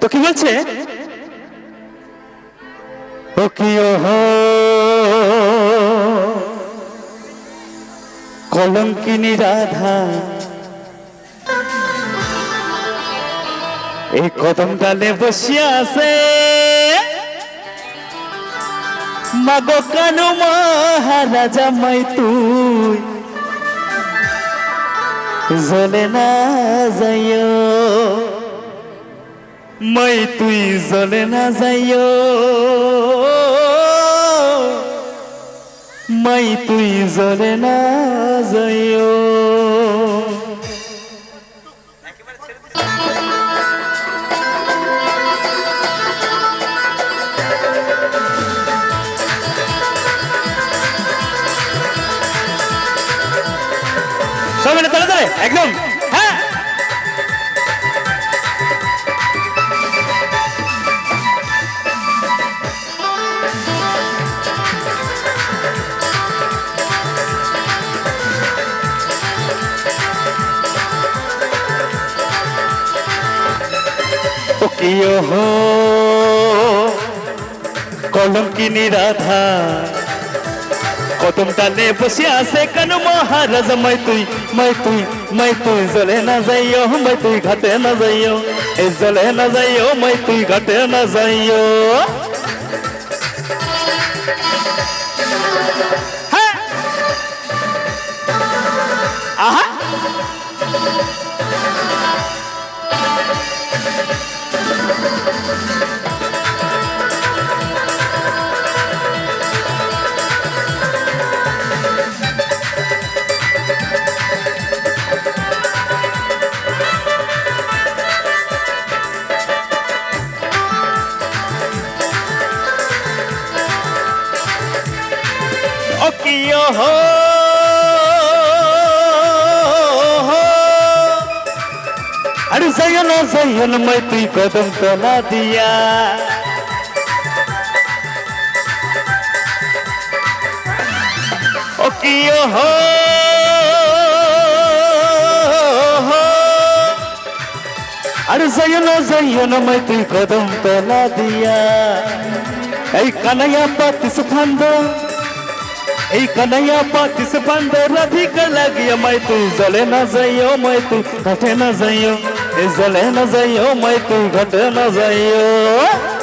তো কি বলছে? ও কি কলঙ্কিনী রাধা। এই কদম ডালে বসিয়া আছে। মাগো কানু মহারাজা মাই তুই। জলে না যাইও। মাই তুই জলে না যাইও। মাই তুই জলে না যাইও। একদম। কি হো, কলঙ্কিনী রাধা, কদম টানে বসে আছে কেন মহারাজ? মাই তুই মাই তুই মাই তুই জলে না যাইও, মাই তুই ঘাটে না যাইও, এ জলে না যাইও, মাই তুই ঘাটে না যাইও। হ্যাঁ। আহা। আরে যাইও না যাইও না মাই তুই কদম তলা দিয়া ও কি হো আরে যাইও না যাইও না মাই তুই কদম তলা দিয়া এই কানাইয়া পাতিস পাতিস রাধিকা লাগিয়া মাই তুই জলে না যাইও মাই তুই ঘাটে না যাইও। এই জলে না যাইও মাই তুই ঘাটে না যাইও।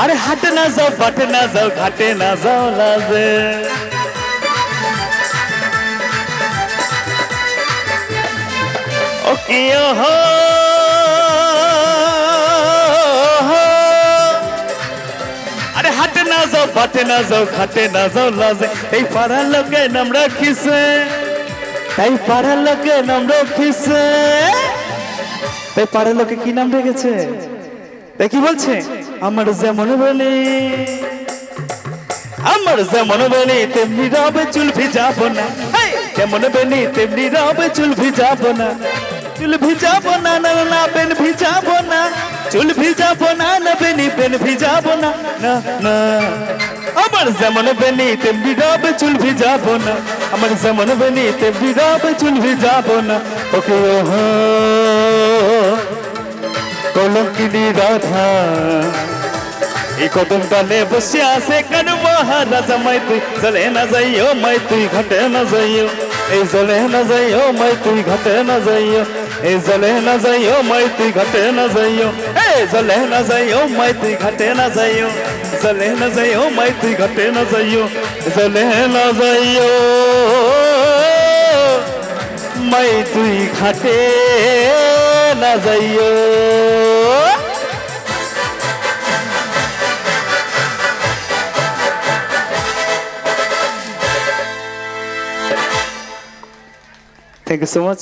আরে হাটে না যাও বাটে না যাও ঘাটে না যাও লাজে ও কি আরে হাটে না যাও বাটে না যাও ঘাটে না যাও লাজে এই পাড়ার লোকে নাম রাখিছে তাই পাড়ার লোকে নাম রাখিছে। তাই পাড়ার লোকে কি নাম রেখেছে? তাই কি বলছে? আমার যেমন বলি, আমার যেমন বলি, তেমনি রবে চুল ভিজাবো না! যেমন বলি, তেমনি রবে চুল ভিজাবো না। চুল ভিজাবো না না না পেন ভিজাবো না। চুল ভিজাবো না না, বেনি পেন ভিজাবো না না না। আমার যেমন বেনি তেমনি রবে চুল ভিজাবো না। আমার যেমন বেনি তেমনি রবে চুল ভিজাবো না। ওকে, ওহো, কলঙ্কিনী রাধা। এই কদম ডালে বসে আছে কেন মহারাজা মাই তুই জলে না যাইও মাই তুই ঘাটে না যাইও। এই জলে না যাইও মাই তুই ঘাটে না যাইও। এই জলে না যাইও মাই তুই ঘাটে না যাইও। এই জলে না যাইও মাই তুই ঘাটে না যাইও। জলে না যাইও মাই ঘাটে না যাইও। জলে না যাইও। জামাই তুই ঘাটে না যাইও। Thank you so much